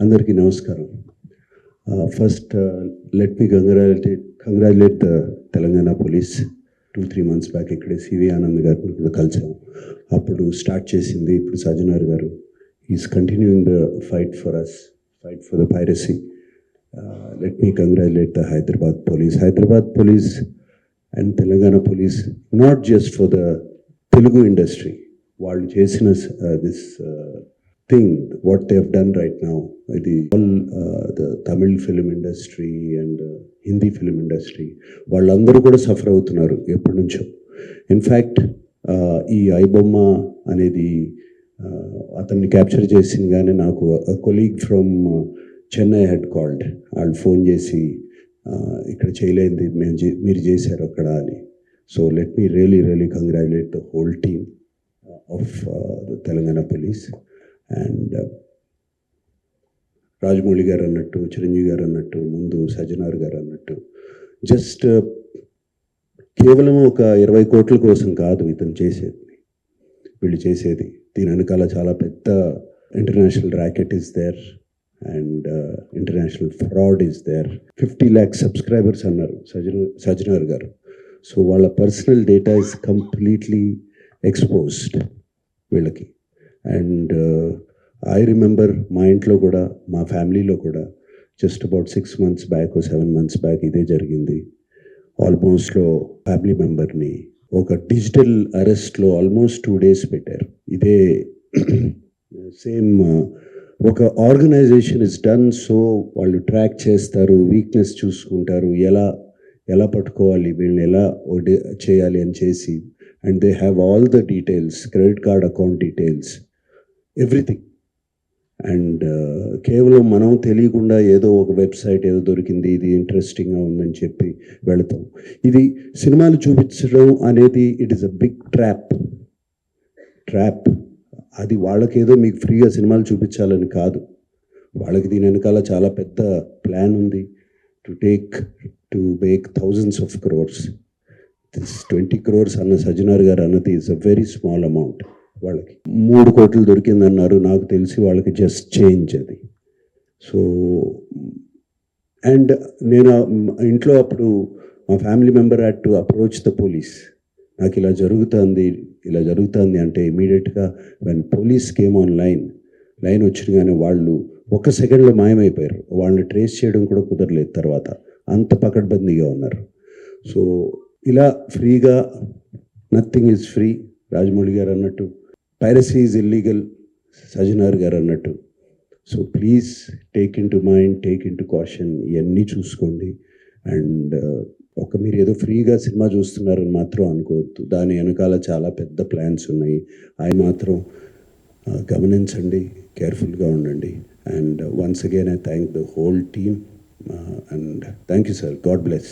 అందరికీ నమస్కారం. First let me congratulate congratulate the Telangana police two three months back ఇక్కడే CV Anand గారిని కూడా కలిసాం. అప్పుడు స్టార్ట్ చేసింది ఇప్పుడు Sajjanar garu. Is continuing the fight for us fight for the piracy let me congratulate the Hyderabad police Hyderabad police and Telangana police not just for the Telugu industry వాళ్ళు చేసిన this thing what they done right now ఇది all the Tamil film industry and Hindi film industry వాళ్ళందరూ కూడా suffer అవుతున్నారు ఎప్పటి నుంచో. In fact uh, ఈ ఐబొమ్మ అనేది uh, అతన్ని క్యాప్చర్ చేసిందిగానే నాకు colleague from Chennai head called వాళ్ళు ఫోన్ చేసి uh, ఇక్కడ చేయలేంది మేము మీరు చేశారు అక్కడ అని. So let me really really congratulate the whole team of the Telangana police and uh, Rajamouli garu అన్నట్టు చిరంజీవి గారు అన్నట్టు ముందు సజ్జనార్ గారు అన్నట్టు జస్ట్ uh, కేవలం ఒక ఇరవై కోట్ల కోసం కాదు ఇతను చేసేది. వీళ్ళు చేసేది. దీని వెనకాల చాలా పెద్ద international racket is there and uh, international fraud is there fifty lakhs subscribers అన్నారు సజన సజ్జనార్ గారు. సో వాళ్ళ personal data is completely exposed వీళ్ళకి. అండ్ uh, ఐ రిమెంబర్ మా ఇంట్లో కూడా మా ఫ్యామిలీలో కూడా just about six months back seven months back ఇదే జరిగింది. ఆల్మోస్ట్లో ఫ్యామిలీ మెంబర్ని ఒక డిజిటల్ అరెస్ట్లో ఆల్మోస్ట్ టూ డేస్ పెట్టారు. ఇదే సేమ్ uh, ఒక ఆర్గనైజేషన్ ఇస్ డన్ సో వాళ్ళు ట్రాక్ చేస్తారు వీక్నెస్ చూసుకుంటారు ఎలా ఎలా పట్టుకోవాలి వీళ్ళని ఎలా చేయాలి అని చేసి and they have all the details credit card account details everything. And కేవలం మనం తెలియకుండా ఏదో ఒక వెబ్సైట్ ఏదో దొరికింది ఇది ఇంట్రెస్టింగ్గా ఉందని చెప్పి వెళతాం. ఇది సినిమాలు చూపించడం అనేది it is a big trap trap అది వాళ్ళకేదో మీకు ఫ్రీగా సినిమాలు చూపించాలని కాదు. వాళ్ళకి దీని వెనకాల చాలా పెద్ద ప్లాన్ ఉంది. To take to make thousands of crores this twenty crores అన్న సజ్జనార్ గారు అన్నది is a very small amount వాళ్ళకి. మూడు కోట్లు దొరికిందన్నారు నాకు తెలిసి వాళ్ళకి జస్ట్ చేంజ్ అది. సో అండ్ నేను ఇంట్లో అప్పుడు మా family member had to approach the police నాకు ఇలా జరుగుతుంది ఇలా జరుగుతుంది అంటే ఇమీడియట్గా when police came on line line వచ్చినగానే వాళ్ళు ఒక సెకండ్లో మాయమైపోయారు. వాళ్ళని ట్రేస్ చేయడం కూడా కుదరలేదు తర్వాత. అంత పకడ్బందీగా ఉన్నారు. సో ఇలా ఫ్రీగా nothing is free Rajamouli garu అన్నట్టు piracy is illegal Sajjanar garu అన్నట్టు. So please take into mind take into caution ఇవన్నీ చూసుకోండి. అండ్ uh, ఒక మీరు ఏదో ఫ్రీగా సినిమా చూస్తున్నారని మాత్రం అనుకోవద్దు. దాని వెనకాల చాలా పెద్ద ప్లాన్స్ ఉన్నాయి. అవి మాత్రం గమనించండి కేర్ఫుల్గా ఉండండి. And once again I thank the whole team and thank you sir God bless